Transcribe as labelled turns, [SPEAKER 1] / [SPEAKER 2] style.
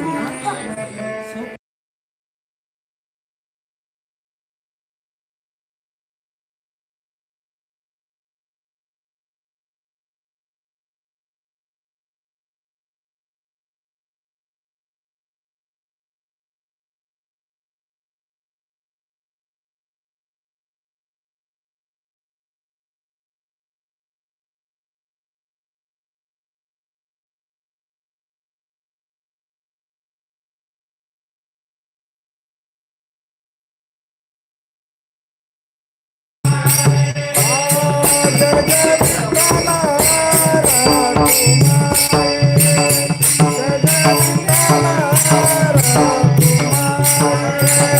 [SPEAKER 1] 있거든요. Thank you.